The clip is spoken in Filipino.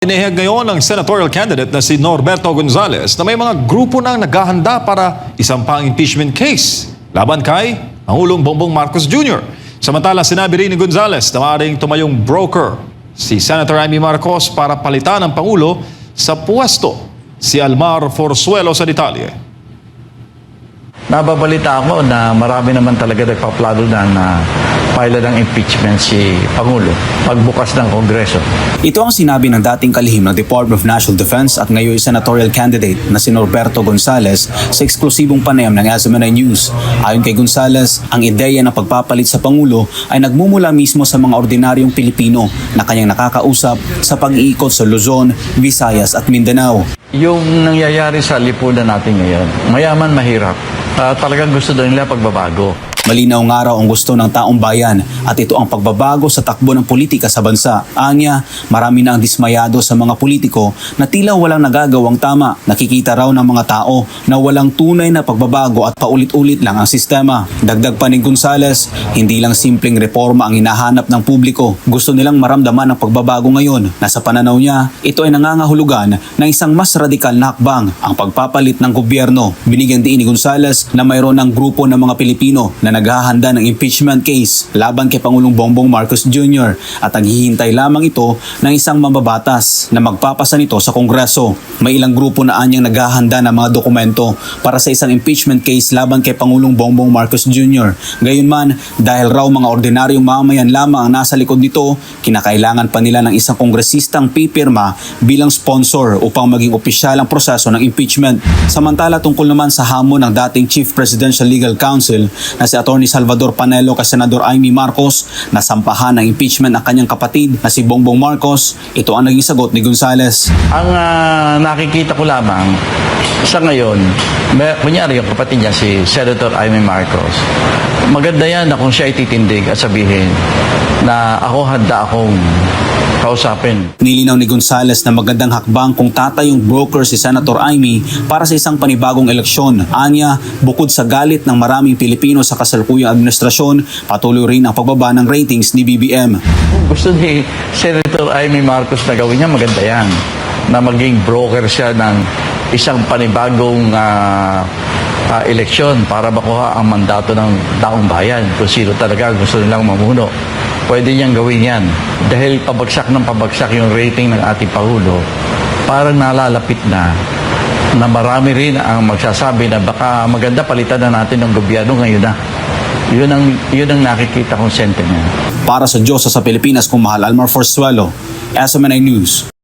Inihag ngayon ng senatorial candidate na si Norberto Gonzales na may mga grupo nang naghahanda para isang pang impeachment case laban kay Pangulong Bongbong Marcos Jr. Samantala, sinabi rin ni Gonzales na maaaring tumayong broker si Senator Amy Marcos para palitan ang Pangulo sa pwesto. Si Almar Forzuelo sa detalye. Nababalita ako na marami naman talaga nagpaplano na na file ng impeachment si Pangulo pagbukas ng Kongreso. Ito ang sinabi ng dating kalihim ng Department of National Defense at ngayon senatorial candidate na si Norberto Gonzales sa eksklusibong panayam ng SMNI News. Ayon kay Gonzales, ang ideya ng pagpapalit sa Pangulo ay nagmumula mismo sa mga ordinaryong Pilipino na kanyang nakakausap sa pag-iikot sa Luzon, Visayas at Mindanao. Yung nangyayari sa lipunan natin ngayon, mayaman mahirap. Ah, talagang gusto daw nila pagbabago. Malinaw nga raw ang gusto ng taong bayan at ito ang pagbabago sa takbo ng politika sa bansa. Anya, marami na ang dismayado sa mga politiko na tila walang nagagawang tama. Nakikita raw ng mga tao na walang tunay na pagbabago at paulit-ulit lang ang sistema. Dagdag pa ni Gonzales, hindi lang simpleng reforma ang hinahanap ng publiko. Gusto nilang maramdaman ang pagbabago ngayon na sa pananaw niya, ito ay nangangahulugan ng isang mas radikal na hakbang, ang pagpapalit ng gobyerno. Binigyan din ni Gonzales na mayroon ng grupo ng mga Pilipino na naghahanda ng impeachment case laban kay Pangulong Bongbong Marcos Jr. at naghihintay lamang ito ng isang mambabatas na magpapasa nito sa Kongreso. May ilang grupo na anyang naghahanda ng mga dokumento para sa isang impeachment case laban kay Pangulong Bongbong Marcos Jr. Gayunman, dahil raw mga ordinaryong mamayan lamang ang nasa likod nito, kinakailangan pa nila ng isang kongresistang pipirma bilang sponsor upang maging opisyal ang proseso ng impeachment. Samantala tungkol naman sa hamon ng dating Chief Presidential Legal Counsel na si Attorney Salvador Panelo kay Senador Amy Marcos na sampahan ng impeachment ang kanyang kapatid na si Bongbong Marcos, ito ang naging sagot ni Gonzales. Ang ah, nakikita ko lamang sa ngayon, may, kunyari yung kapatid niya si Senator Amy Marcos, maganda yan na kung siya ititindig at sabihin na ako handa akong kausapin. Nilinaw ni Gonzales na magandang hakbang kung tatayong broker si Senator Amy para sa isang panibagong eleksyon. Anya, bukod sa galit ng maraming Pilipino sa kasalukuyang administrasyon, patuloy rin ang pagbaba ng ratings ni BBM. Gusto ni Senator Amy Marcos na gawin niya, maganda yan. Na maging broker siya ng isang panibagong ah, ah, eleksyon para makuha ang mandato ng taong bayan kung sino talaga gusto nilang mamuno. Pwede niyang gawin yan. Dahil pabagsak ng pabagsak yung rating ng ating Pangulo, parang nalalapit na na marami rin ang magsasabi na baka maganda palitan na natin ng gobyerno ngayon na. Yun ang, yun ang nakikita kong sentiment. Para sa Diyos sa Pilipinas kung mahal Almar Forzuelo, SMNI News.